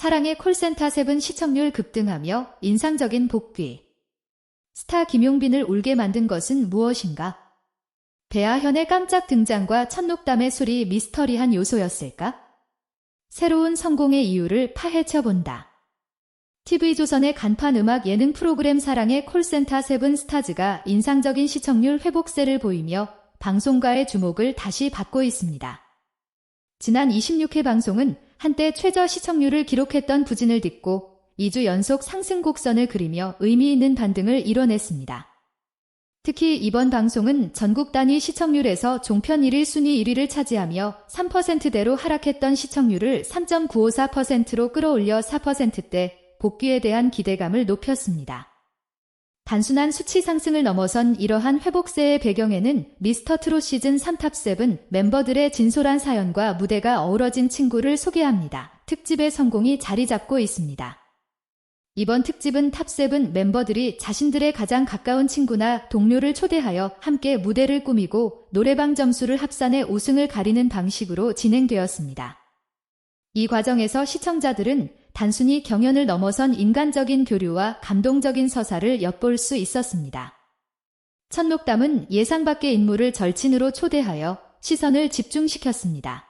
사랑의 콜센터 세븐 시청률 급등하며 인상적인 복귀. 스타 김용빈을 울게 만든 것은 무엇인가? 배아현의 깜짝 등장과 첫녹담의 술이 미스터리한 요소였을까? 새로운 성공의 이유를 파헤쳐 본다. TV조선의 간판 음악 예능 프로그램 사랑의 콜센터 세븐 스타즈가 인상적인 시청률 회복세를 보이며 방송가의 주목을 다시 받고 있습니다. 지난 26회 방송은 한때 최저 시청률을 기록했던 부진을 딛고 2주 연속 상승 곡선을 그리며 의미 있는 반등을 이뤄냈습니다. 특히 이번 방송은 전국 단위 시청률에서 종편 1위 순위 1위를 차지하며 3%대로 하락했던 시청률을 3.954%로 끌어올려 4%대 복귀에 대한 기대감을 높였습니다. 단순한 수치 상승을 넘어선 이러한 회복세의 배경에는 미스터 트롯 시즌 3 탑7 멤버들의 진솔한 사연과 무대가 어우러진 친구를 소개합니다. 특집의 성공이 자리 잡고 있습니다. 이번 특집은 탑7 멤버들이 자신들의 가장 가까운 친구나 동료를 초대하여 함께 무대를 꾸미고 노래방 점수를 합산해 우승을 가리는 방식으로 진행되었습니다. 이 과정에서 시청자들은 단순히 경연을 넘어선 인간적인 교류와 감동적인 서사를 엿볼 수 있었습니다. 첫녹담은 예상 밖의 인물을 절친으로 초대하여 시선을 집중시켰습니다.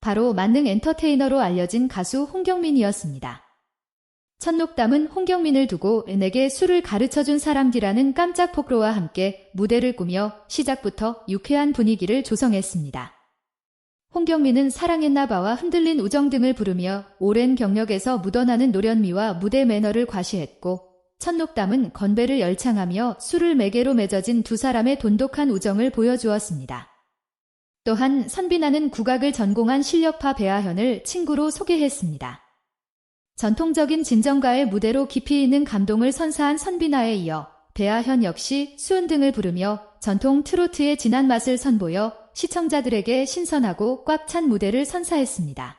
바로 만능 엔터테이너로 알려진 가수 홍경민이었습니다. 첫녹담은 홍경민을 두고 내게 술을 가르쳐준 사람들이라는 깜짝 폭로와 함께 무대를 꾸며 시작부터 유쾌한 분위기를 조성했습니다. 홍경민은 사랑했나 봐와 흔들린 우정 등을 부르며 오랜 경력에서 묻어나는 노련미와 무대 매너를 과시했고 첫녹담은 건배를 열창하며 술을 매개로 맺어진 두 사람의 돈독한 우정을 보여주었습니다. 또한 선비나는 국악을 전공한 실력파 배아현을 친구로 소개했습니다. 전통적인 진정가의 무대로 깊이 있는 감동을 선사한 선비나에 이어 배아현 역시 수은 등을 부르며 전통 트로트의 진한 맛을 선보여 시청자들에게 신선하고 꽉 찬 무대를 선사했습니다.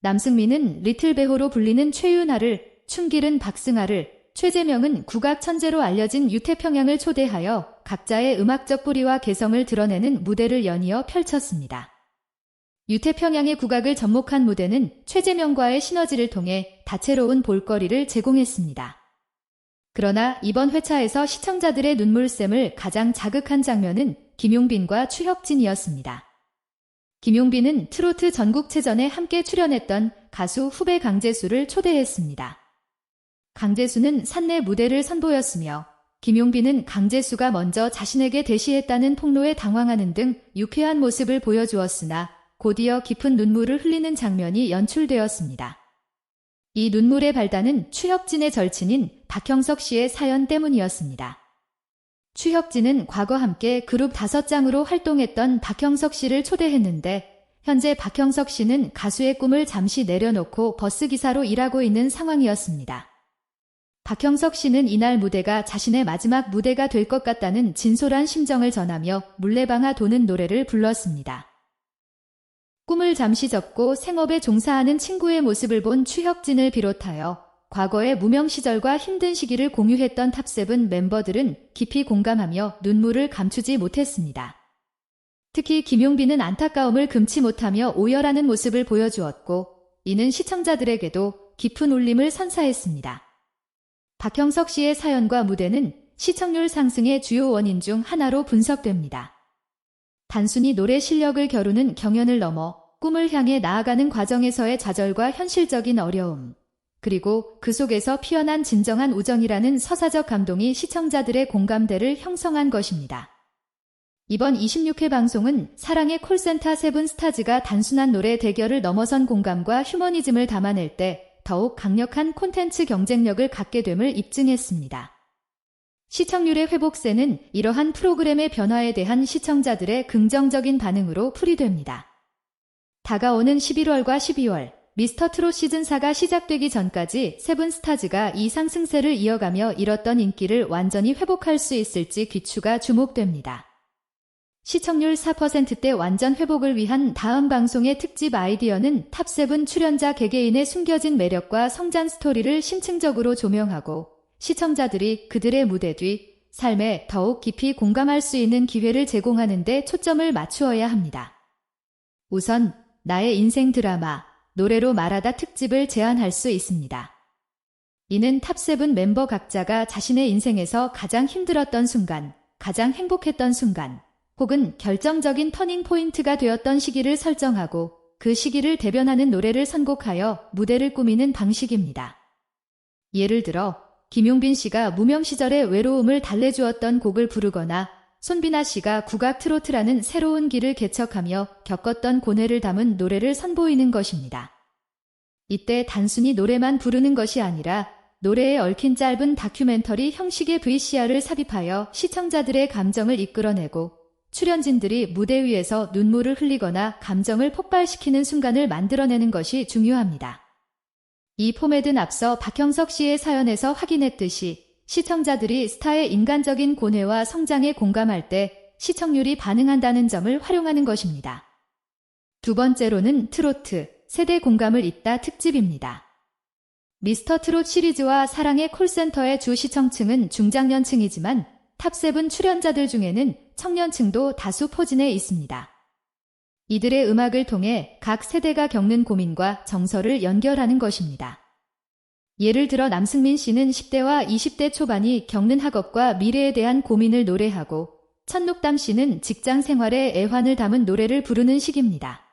남승민은 리틀 배호로 불리는 최윤아를, 춘길은 박승아를, 최재명은 국악 천재로 알려진 유태평양을 초대하여 각자의 음악적 뿌리와 개성을 드러내는 무대를 연이어 펼쳤습니다. 유태평양의 국악을 접목한 무대는 최재명과의 시너지를 통해 다채로운 볼거리를 제공했습니다. 그러나 이번 회차에서 시청자들의 눈물샘을 가장 자극한 장면은 김용빈과 추혁진이었습니다. 김용빈은 트로트 전국체전에 함께 출연했던 가수 후배 강재수를 초대했습니다. 강재수는 산내 무대를 선보였으며 김용빈은 강재수가 먼저 자신에게 대시했다는 폭로에 당황하는 등 유쾌한 모습을 보여주었으나 곧이어 깊은 눈물을 흘리는 장면이 연출되었습니다. 이 눈물의 발단은 추혁진의 절친인 박형석 씨의 사연 때문이었습니다. 추혁진은 과거 함께 그룹 다섯 장으로 활동했던 박형석 씨를 초대했는데 현재 박형석 씨는 가수의 꿈을 잠시 내려놓고 버스기사로 일하고 있는 상황이었습니다. 박형석 씨는 이날 무대가 자신의 마지막 무대가 될 것 같다는 진솔한 심정을 전하며 물레방아 도는 노래를 불렀습니다. 꿈을 잠시 접고 생업에 종사하는 친구의 모습을 본 추혁진을 비롯하여 과거의 무명 시절과 힘든 시기를 공유했던 탑세븐 멤버들은 깊이 공감하며 눈물을 감추지 못했습니다. 특히 김용빈은 안타까움을 금치 못하며 오열하는 모습을 보여주었고 이는 시청자들에게도 깊은 울림을 선사했습니다. 박형석 씨의 사연과 무대는 시청률 상승의 주요 원인 중 하나로 분석됩니다. 단순히 노래 실력을 겨루는 경연을 넘어 꿈을 향해 나아가는 과정에서의 좌절과 현실적인 어려움, 그리고 그 속에서 피어난 진정한 우정이라는 서사적 감동이 시청자들의 공감대를 형성한 것입니다. 이번 26회 방송은 사랑의 콜센터 세븐 스타즈가 단순한 노래 대결을 넘어선 공감과 휴머니즘을 담아낼 때 더욱 강력한 콘텐츠 경쟁력을 갖게 됨을 입증했습니다. 시청률의 회복세는 이러한 프로그램의 변화에 대한 시청자들의 긍정적인 반응으로 풀이됩니다. 다가오는 11월과 12월, 미스터 트롯 시즌4가 시작되기 전까지 세븐 스타즈가 이 상승세를 이어가며 잃었던 인기를 완전히 회복할 수 있을지 귀추가 주목됩니다. 시청률 4%대 완전 회복을 위한 다음 방송의 특집 아이디어는 탑7 출연자 개개인의 숨겨진 매력과 성장 스토리를 심층적으로 조명하고 시청자들이 그들의 무대 뒤 삶에 더욱 깊이 공감할 수 있는 기회를 제공하는 데 초점을 맞추어야 합니다. 우선 나의 인생 드라마 노래로 말하다 특집을 제안할 수 있습니다. 이는 탑7 멤버 각자가 자신의 인생에서 가장 힘들었던 순간, 가장 행복했던 순간, 혹은 결정적인 터닝 포인트가 되었던 시기를 설정하고 그 시기를 대변하는 노래를 선곡하여 무대를 꾸미는 방식입니다. 예를 들어, 김용빈 씨가 무명 시절의 외로움을 달래주었던 곡을 부르거나 손비나 씨가 국악 트로트라는 새로운 길을 개척하며 겪었던 고뇌를 담은 노래를 선보이는 것입니다. 이때 단순히 노래만 부르는 것이 아니라 노래에 얽힌 짧은 다큐멘터리 형식의 VCR을 삽입하여 시청자들의 감정을 이끌어내고 출연진들이 무대 위에서 눈물을 흘리거나 감정을 폭발시키는 순간을 만들어내는 것이 중요합니다. 이 포맷은 앞서 박형석 씨의 사연에서 확인했듯이 시청자들이 스타의 인간적인 고뇌와 성장에 공감할 때 시청률이 반응한다는 점을 활용하는 것입니다. 두 번째로는 트로트, 세대 공감을 잇다 특집입니다. 미스터 트롯 시리즈와 사랑의 콜센터의 주 시청층은 중장년층이지만 탑7 출연자들 중에는 청년층도 다수 포진해 있습니다. 이들의 음악을 통해 각 세대가 겪는 고민과 정서를 연결하는 것입니다. 예를 들어 남승민 씨는 10대와 20대 초반이 겪는 학업과 미래에 대한 고민을 노래하고 천록담 씨는 직장 생활의 애환을 담은 노래를 부르는 시기입니다.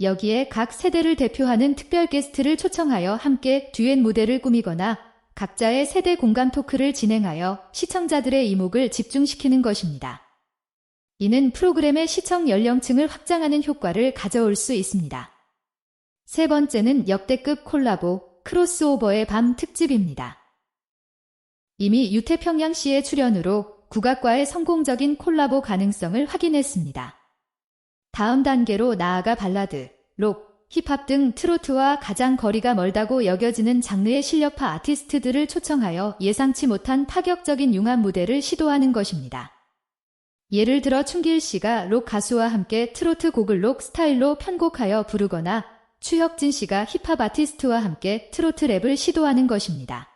여기에 각 세대를 대표하는 특별 게스트를 초청하여 함께 듀엣 무대를 꾸미거나 각자의 세대 공감 토크를 진행하여 시청자들의 이목을 집중시키는 것입니다. 이는 프로그램의 시청 연령층을 확장하는 효과를 가져올 수 있습니다. 세 번째는 역대급 콜라보, 크로스오버의 밤 특집입니다. 이미 유태평양 씨의 출연으로 국악과의 성공적인 콜라보 가능성을 확인했습니다. 다음 단계로 나아가 발라드, 록, 힙합 등 트로트와 가장 거리가 멀다고 여겨지는 장르의 실력파 아티스트들을 초청하여 예상치 못한 파격적인 융합 무대를 시도하는 것입니다. 예를 들어 춘길 씨가 록 가수와 함께 트로트 곡을 록 스타일로 편곡하여 부르거나 추혁진 씨가 힙합 아티스트와 함께 트로트 랩을 시도하는 것입니다.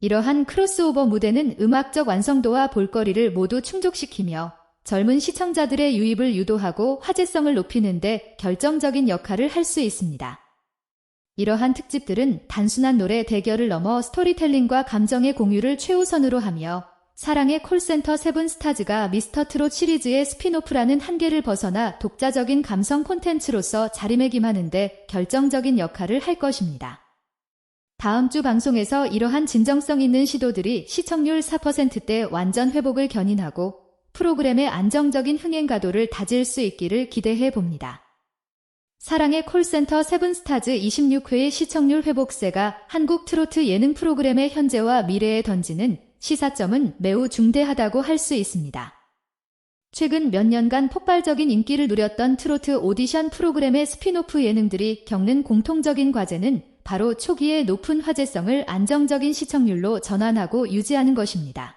이러한 크로스오버 무대는 음악적 완성도와 볼거리를 모두 충족시키며 젊은 시청자들의 유입을 유도하고 화제성을 높이는데 결정적인 역할을 할 수 있습니다. 이러한 특집들은 단순한 노래 대결을 넘어 스토리텔링과 감정의 공유를 최우선으로 하며 사랑의 콜센터 세븐 스타즈가 미스터 트롯 시리즈의 스피노프라는 한계를 벗어나 독자적인 감성 콘텐츠로서 자리매김하는데 결정적인 역할을 할 것입니다. 다음 주 방송에서 이러한 진정성 있는 시도들이 시청률 4%대 완전 회복을 견인하고 프로그램의 안정적인 흥행 가도를 다질 수 있기를 기대해 봅니다. 사랑의 콜센터 세븐스타즈 26회의 시청률 회복세가 한국 트로트 예능 프로그램의 현재와 미래에 던지는 시사점은 매우 중대하다고 할 수 있습니다. 최근 몇 년간 폭발적인 인기를 누렸던 트로트 오디션 프로그램의 스피노프 예능들이 겪는 공통적인 과제는 바로 초기의 높은 화제성을 안정적인 시청률로 전환하고 유지하는 것입니다.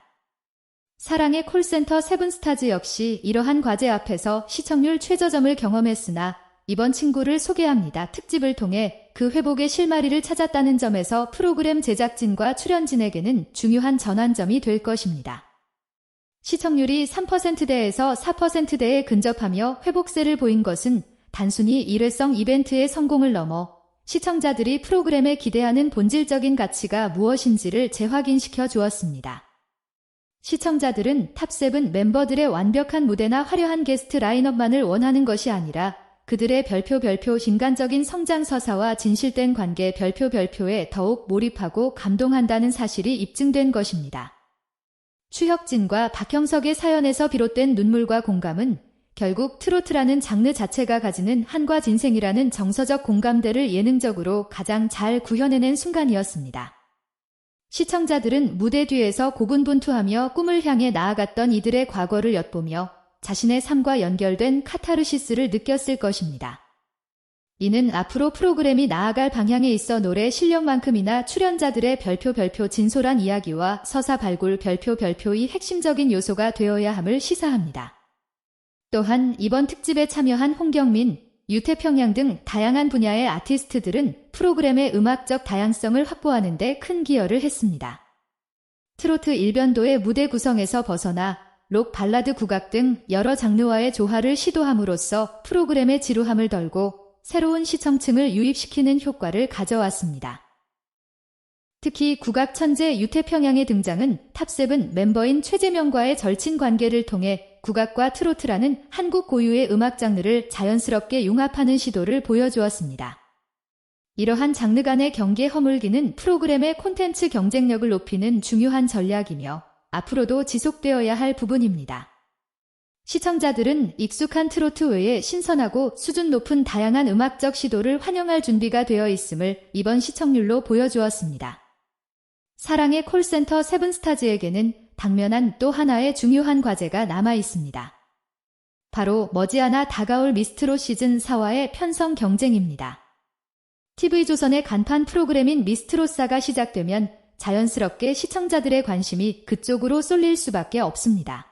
사랑의 콜센터 세븐스타즈 역시 이러한 과제 앞에서 시청률 최저점을 경험했으나 이번 친구를 소개합니다. 특집을 통해 그 회복의 실마리를 찾았다는 점에서 프로그램 제작진과 출연진에게는 중요한 전환점이 될 것입니다. 시청률이 3%대에서 4%대에 근접하며 회복세를 보인 것은 단순히 일회성 이벤트의 성공을 넘어 시청자들이 프로그램에 기대하는 본질적인 가치가 무엇인지를 재확인시켜 주었습니다. 시청자들은 탑7 멤버들의 완벽한 무대나 화려한 게스트 라인업만을 원하는 것이 아니라 그들의 별표 별표 인간적인 성장 서사와 진실된 관계 별표 별표에 더욱 몰입하고 감동한다는 사실이 입증된 것입니다. 추혁진과 박형석의 사연에서 비롯된 눈물과 공감은 결국 트로트라는 장르 자체가 가지는 한과 진생이라는 정서적 공감대를 예능적으로 가장 잘 구현해낸 순간이었습니다. 시청자들은 무대 뒤에서 고군분투하며 꿈을 향해 나아갔던 이들의 과거를 엿보며 자신의 삶과 연결된 카타르시스를 느꼈을 것입니다. 이는 앞으로 프로그램이 나아갈 방향에 있어 노래 실력만큼이나 출연자들의 별표 별표 진솔한 이야기와 서사 발굴 별표 별표의 핵심적인 요소가 되어야 함을 시사합니다. 또한 이번 특집에 참여한 홍경민, 유태평양 등 다양한 분야의 아티스트들은 프로그램의 음악적 다양성을 확보하는 데 큰 기여를 했습니다. 트로트 일변도의 무대 구성에서 벗어나 록, 발라드, 국악 등 여러 장르와의 조화를 시도함으로써 프로그램의 지루함을 덜고 새로운 시청층을 유입시키는 효과를 가져왔습니다. 특히 국악 천재 유태평양의 등장은 탑세븐 멤버인 최재명과의 절친 관계를 통해 국악과 트로트라는 한국 고유의 음악 장르를 자연스럽게 융합하는 시도를 보여주었습니다. 이러한 장르 간의 경계 허물기는 프로그램의 콘텐츠 경쟁력을 높이는 중요한 전략이며 앞으로도 지속되어야 할 부분입니다. 시청자들은 익숙한 트로트 외에 신선하고 수준 높은 다양한 음악적 시도를 환영할 준비가 되어 있음을 이번 시청률로 보여주었습니다. 사랑의 콜센터 세븐스타즈에게는 당면한 또 하나의 중요한 과제가 남아 있습니다. 바로 머지않아 다가올 미스트롯 시즌 4와의 편성 경쟁입니다. TV조선의 간판 프로그램인 미스트롯사가 시작되면 자연스럽게 시청자들의 관심이 그쪽으로 쏠릴 수밖에 없습니다.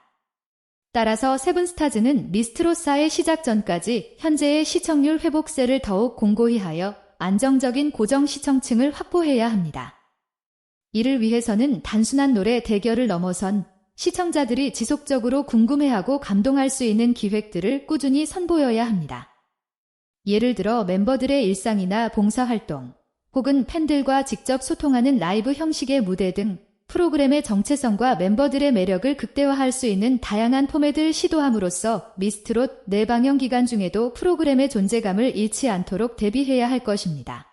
따라서 세븐스타즈는 미스트롯사의 시작 전까지 현재의 시청률 회복세를 더욱 공고히 하여 안정적인 고정 시청층을 확보해야 합니다. 이를 위해서는 단순한 노래 대결을 넘어선 시청자들이 지속적으로 궁금해하고 감동할 수 있는 기획들을 꾸준히 선보여야 합니다. 예를 들어 멤버들의 일상이나 봉사활동, 혹은 팬들과 직접 소통하는 라이브 형식의 무대 등 프로그램의 정체성과 멤버들의 매력을 극대화할 수 있는 다양한 포맷을 시도함으로써 미스트롯 내방영 기간 중에도 프로그램의 존재감을 잃지 않도록 대비해야 할 것입니다.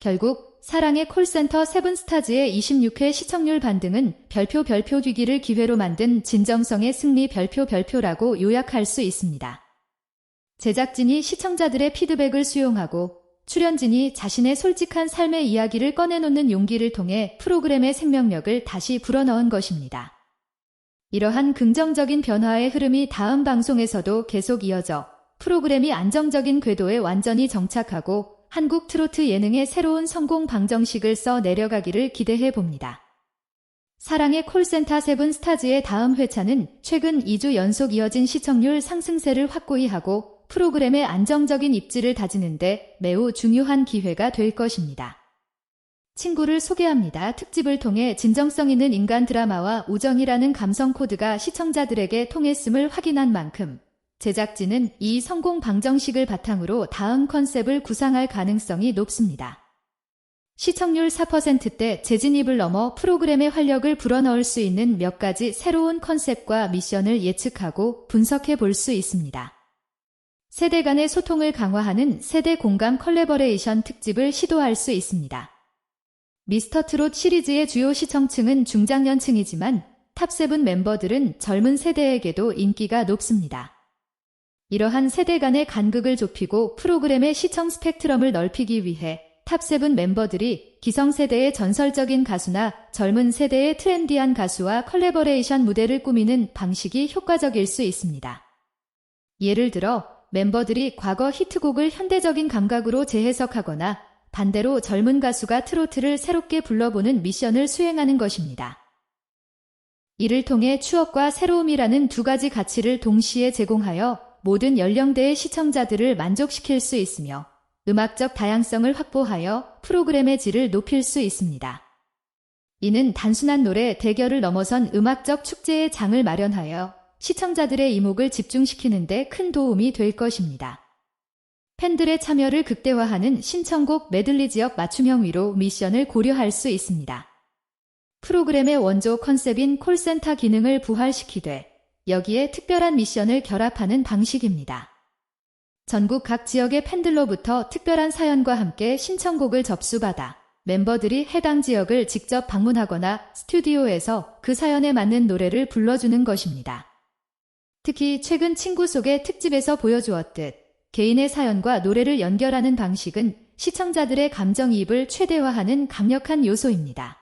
결국 사랑의 콜센터 세븐스타즈의 26회 시청률 반등은 별표 별표 뒤기를 기회로 만든 진정성의 승리 별표 별표라고 요약할 수 있습니다. 제작진이 시청자들의 피드백을 수용하고 출연진이 자신의 솔직한 삶의 이야기를 꺼내놓는 용기를 통해 프로그램의 생명력을 다시 불어넣은 것입니다. 이러한 긍정적인 변화의 흐름이 다음 방송에서도 계속 이어져 프로그램이 안정적인 궤도에 완전히 정착하고 한국 트로트 예능의 새로운 성공 방정식을 써 내려가기를 기대해 봅니다. 사랑의 콜센터 세븐 스타즈의 다음 회차는 최근 2주 연속 이어진 시청률 상승세를 확고히 하고 프로그램의 안정적인 입지를 다지는데 매우 중요한 기회가 될 것입니다. 친구를 소개합니다. 특집을 통해 진정성 있는 인간 드라마와 우정이라는 감성 코드가 시청자들에게 통했음을 확인한 만큼 제작진은 이 성공 방정식을 바탕으로 다음 컨셉을 구상할 가능성이 높습니다. 시청률 4%대 재진입을 넘어 프로그램의 활력을 불어넣을 수 있는 몇 가지 새로운 컨셉과 미션을 예측하고 분석해 볼 수 있습니다. 세대 간의 소통을 강화하는 세대 공감 컬래버레이션 특집을 시도할 수 있습니다. 미스터 트롯 시리즈의 주요 시청층은 중장년층이지만 탑세븐 멤버들은 젊은 세대에게도 인기가 높습니다. 이러한 세대 간의 간극을 좁히고 프로그램의 시청 스펙트럼을 넓히기 위해 탑세븐 멤버들이 기성세대의 전설적인 가수나 젊은 세대의 트렌디한 가수와 컬래버레이션 무대를 꾸미는 방식이 효과적일 수 있습니다. 예를 들어 멤버들이 과거 히트곡을 현대적인 감각으로 재해석하거나 반대로 젊은 가수가 트로트를 새롭게 불러보는 미션을 수행하는 것입니다. 이를 통해 추억과 새로움이라는 두 가지 가치를 동시에 제공하여 모든 연령대의 시청자들을 만족시킬 수 있으며 음악적 다양성을 확보하여 프로그램의 질을 높일 수 있습니다. 이는 단순한 노래 대결을 넘어선 음악적 축제의 장을 마련하여 시청자들의 이목을 집중시키는데 큰 도움이 될 것입니다. 팬들의 참여를 극대화하는 신청곡 메들리 지역 맞춤형 위로 미션을 고려할 수 있습니다. 프로그램의 원조 컨셉인 콜센터 기능을 부활시키되 여기에 특별한 미션을 결합하는 방식입니다. 전국 각 지역의 팬들로부터 특별한 사연과 함께 신청곡을 접수받아 멤버들이 해당 지역을 직접 방문하거나 스튜디오에서 그 사연에 맞는 노래를 불러주는 것입니다. 특히 최근 친구 속의 특집에서 보여주었듯 개인의 사연과 노래를 연결하는 방식은 시청자들의 감정이입을 최대화하는 강력한 요소입니다.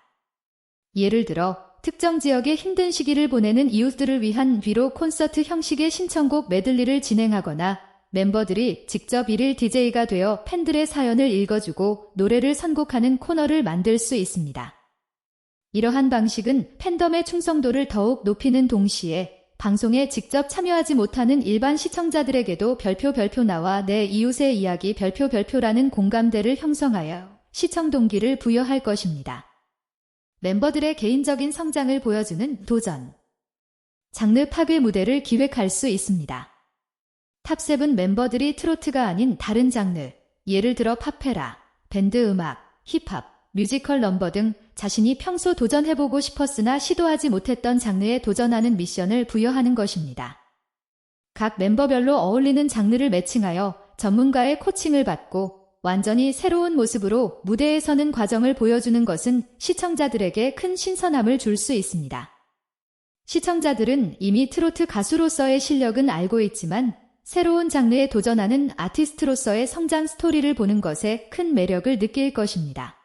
예를 들어 특정 지역의 힘든 시기를 보내는 이웃들을 위한 위로 콘서트 형식의 신청곡 메들리를 진행하거나 멤버들이 직접 일일 DJ가 되어 팬들의 사연을 읽어주고 노래를 선곡하는 코너를 만들 수 있습니다. 이러한 방식은 팬덤의 충성도를 더욱 높이는 동시에 방송에 직접 참여하지 못하는 일반 시청자들에게도 별표 별표 나와 내 이웃의 이야기 별표 별표라는 공감대를 형성하여 시청 동기를 부여할 것입니다. 멤버들의 개인적인 성장을 보여주는 도전. 장르 파괴 무대를 기획할 수 있습니다. 탑7 멤버들이 트로트가 아닌 다른 장르, 예를 들어 팝페라, 밴드 음악, 힙합, 뮤지컬 넘버 등 자신이 평소 도전해보고 싶었으나 시도하지 못했던 장르에 도전하는 미션을 부여하는 것입니다. 각 멤버별로 어울리는 장르를 매칭하여 전문가의 코칭을 받고 완전히 새로운 모습으로 무대에 서는 과정을 보여주는 것은 시청자들에게 큰 신선함을 줄 수 있습니다. 시청자들은 이미 트로트 가수로서의 실력은 알고 있지만 새로운 장르에 도전하는 아티스트로서의 성장 스토리를 보는 것에 큰 매력을 느낄 것입니다.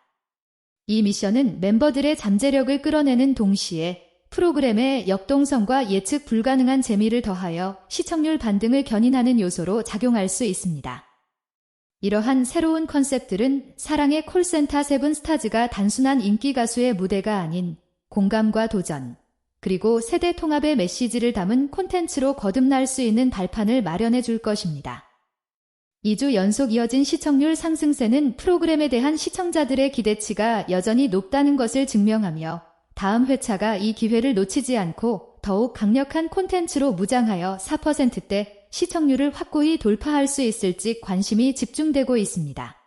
이 미션은 멤버들의 잠재력을 끌어내는 동시에 프로그램의 역동성과 예측 불가능한 재미를 더하여 시청률 반등을 견인하는 요소로 작용할 수 있습니다. 이러한 새로운 컨셉들은 사랑의 콜센터 세븐 스타즈가 단순한 인기 가수의 무대가 아닌 공감과 도전, 그리고 세대 통합의 메시지를 담은 콘텐츠로 거듭날 수 있는 발판을 마련해 줄 것입니다. 2주 연속 이어진 시청률 상승세는 프로그램에 대한 시청자들의 기대치가 여전히 높다는 것을 증명하며 다음 회차가 이 기회를 놓치지 않고 더욱 강력한 콘텐츠로 무장하여 4%대 시청률을 확고히 돌파할 수 있을지 관심이 집중되고 있습니다.